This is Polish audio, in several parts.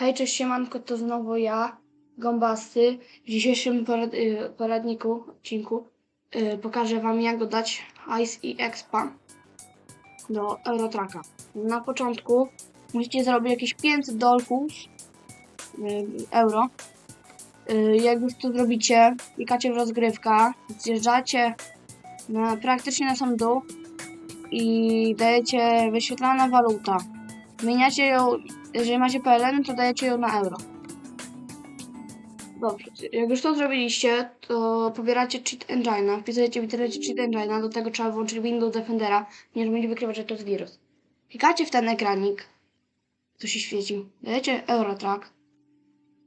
Hej, cześć, siemanko, to znowu ja, Gąbasty. W dzisiejszym porad, y, poradniku, odcinku, y, pokażę Wam, jak dodać Ice i Expa do Eurotraka. Na początku musicie zrobić jakieś 500 dolków y, euro. Y, jak już to zrobicie, klikacie w rozgrywka, zjeżdżacie na, praktycznie na sam dół i dajecie wyświetlana waluta. Zmieniacie ją, jeżeli macie PLN, to dajecie ją na euro. Dobrze, jak już to zrobiliście, to pobieracie Cheat Engine'a, wpisujecie w internecie Cheat Engine'a, do tego trzeba włączyć Windows Defendera, nie będzie wykrywać, że to jest wirus. Klikacie w ten ekranik, co się świeci, dajecie Eurotrack,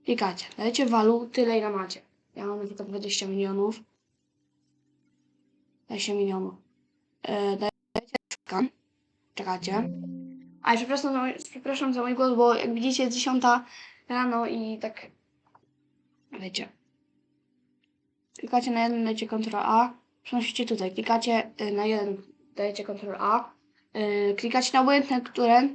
klikacie, dajecie walu tyle ile macie. Ja mam tutaj 20 milionów, 20 milionów. E, dajecie skan, czekacie. A przepraszam za, mój, przepraszam za mój głos, bo jak widzicie jest 10 rano i tak wiecie. Klikacie na jeden, dajecie Ctrl A, przenosicie tutaj, klikacie y, na jeden, dajecie Ctrl A, y, klikacie na obojętne, które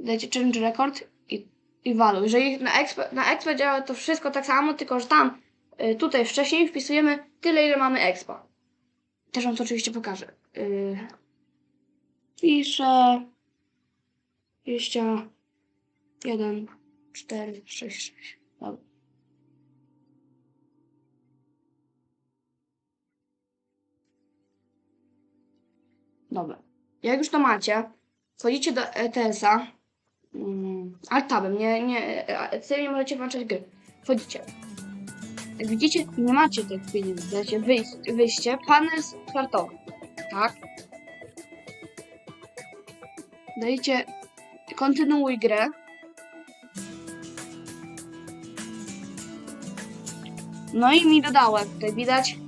dajecie Change Record i, i Value. Jeżeli na Expo, na Expo działa to wszystko tak samo, tylko że tam y, tutaj wcześniej wpisujemy tyle, ile mamy Expo. Też wam to oczywiście pokażę. Y, piszę 21, 4, 6, 6. Dobra. Dobra. Jak już to macie, wchodzicie do ETS-a. Mm, Alt-tabem, nie, nie, e, ty nie możecie włączać gry. Wchodzicie. Jak widzicie, nie macie tych pieniędzy. Dajcie wyjść, wyjście, panel startowy. Tak? Dajcie kontynuuj grę. No i mi dodałem, tutaj widać,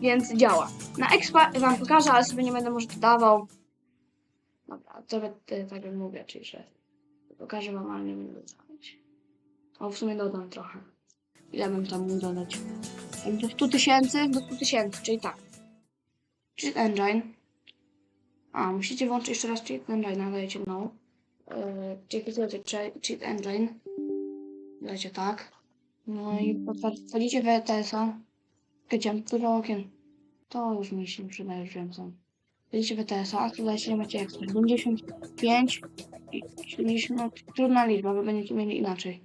więc działa. Na Expa wam pokażę, ale sobie nie będę może dodawał. Dobra, to tak jak mówię, czyli że pokażę wam, ale nie będę dodawać. O, w sumie dodam trochę. Ile bym tam mógł dodać? Do 100 tysięcy do 100 tysięcy, czyli tak. Cheat Engine. A, musicie włączyć jeszcze raz Cheat Engine, dajecie no. Czyli wpisujecie che- Cheat Engine. Dajcie tak. No i potwier- wchodzicie w ETS-a. Wiecie, dużo okien. To już mi się przydaje, już wiem co. Wchodzicie w ETS-a, a tutaj się macie jak 75 i 70, no trudna liczba, bo będziecie mieli inaczej.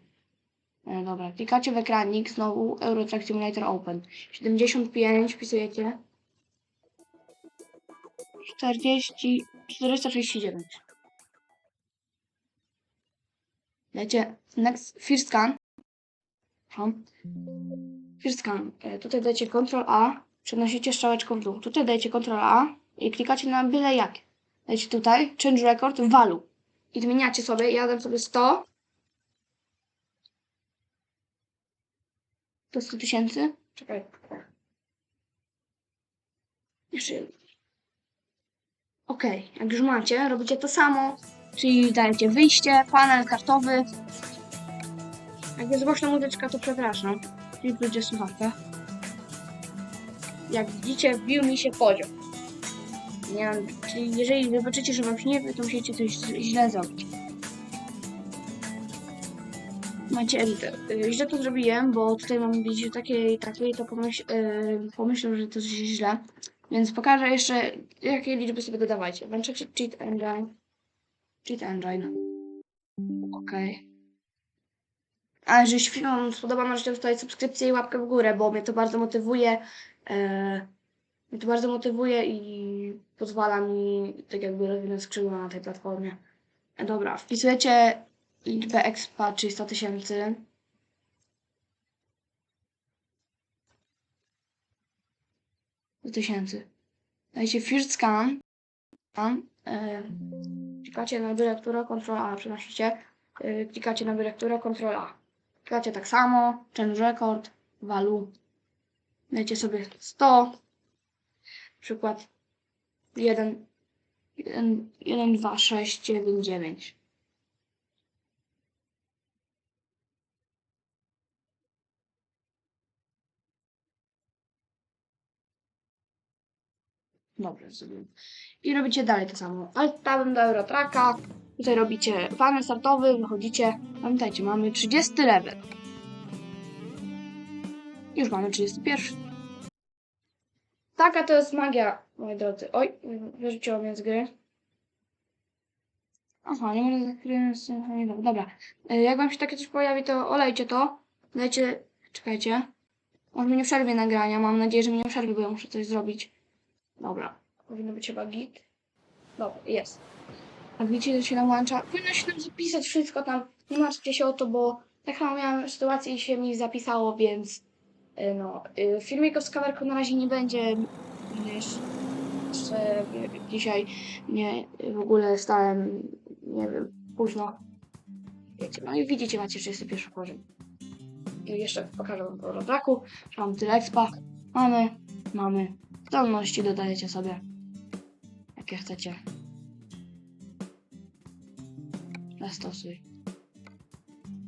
E, dobra, klikacie w ekranik, znowu Eurotrack Simulator Open. 75 wpisujecie. 40, 439. Dajcie next, first scan. First scan. E, Tutaj dajcie Ctrl A, przenosicie strzałeczką w dół. Tutaj dajcie Ctrl A i klikacie na byle jak. Dajcie tutaj Change Record Value. I zmieniacie sobie, ja dam sobie 100. To 100 tysięcy. Czekaj. Jeszcze. Okej, jak już macie, robicie to samo, czyli dajecie wyjście, panel kartowy. Jak jest głośna muzyczka, to przepraszam. Czyli będzie słuchawka. Jak widzicie, wbił mi się poziom. Nie czyli jeżeli zobaczycie, że wam się nie wie, to musicie coś źle zrobić. Macie editę. Y, Źle to zrobiłem, bo tutaj mam widzieć takie i takie i to pomyśl, yy, pomyślę, że to jest źle. Więc pokażę jeszcze, jakie liczby sobie dodawajcie. Włączacie Cheat Engine. Cheat Engine. Ok. A jeżeli film Wam spodoba, możecie zostawić subskrypcję i łapkę w górę, bo mnie to bardzo motywuje. E, mnie to bardzo motywuje i pozwala mi tak jakby rozwinąć skrzydła na tej platformie. E, dobra, wpisujecie liczbę expa, czyli 100 tysięcy. tysięcy. Dajcie first scan. Scan. E, klikacie na dyrekturę, Ctrl A, przenosicie. E, klikacie na dyrekturę, Ctrl A. Klikacie tak samo, change record, value. Dajcie sobie 100. Przykład 1, 1, 1 2, 6, 9, 9. Dobrze, zrobiłem. I robicie dalej to samo. Alt tabem do Eurotracka Tutaj robicie panel startowy, wychodzicie. Pamiętajcie, mamy 30 level. Już mamy 31. Taka to jest magia, moi drodzy. Oj, wyrzuciło mnie z gry. Aha, nie mogę zakryć. Dobra. E, Jak wam się takie coś pojawi, to olejcie to. Dajcie. Czekajcie. On mi nie przerwie nagrania. Mam nadzieję, że mi nie przerwie, bo ja muszę coś zrobić. Dobra. Powinno być chyba git. Dobra, jest. A widzicie, że się nam włącza. Powinno się tam zapisać wszystko tam. Nie martwcie się o to, bo tak samo miałam sytuację i się mi zapisało, więc y, no. y, Filmików z kamerką na razie nie będzie. Jeszcze dzisiaj nie w ogóle stałem, nie wiem, późno. Wiecie, no i widzicie, macie 31 poziom. I jeszcze pokażę wam po rodaku, że mam tyle expa. Mamy, mamy. Zdolności dodajecie sobie, jakie chcecie. Zastosuj.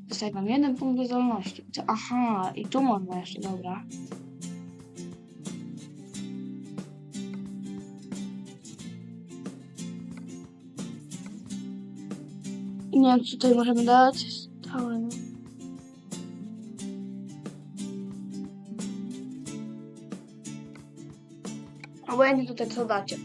Dostaję wam jeden punkt do zdolności. Co? Aha, i tu można jeszcze, dobra. I nie wiem, co tutaj możemy dać. Obojętnie tutaj co dacie.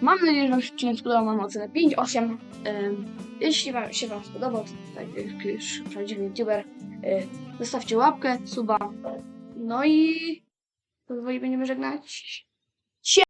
Mam nadzieję, że Wam się odcinek spodobał. Mam ocenę 5-8. Ym, Jeśli wam się Wam spodobał, to tak jak już prawdziwy youtuber, y, zostawcie łapkę, suba. No i powoli będziemy żegnać.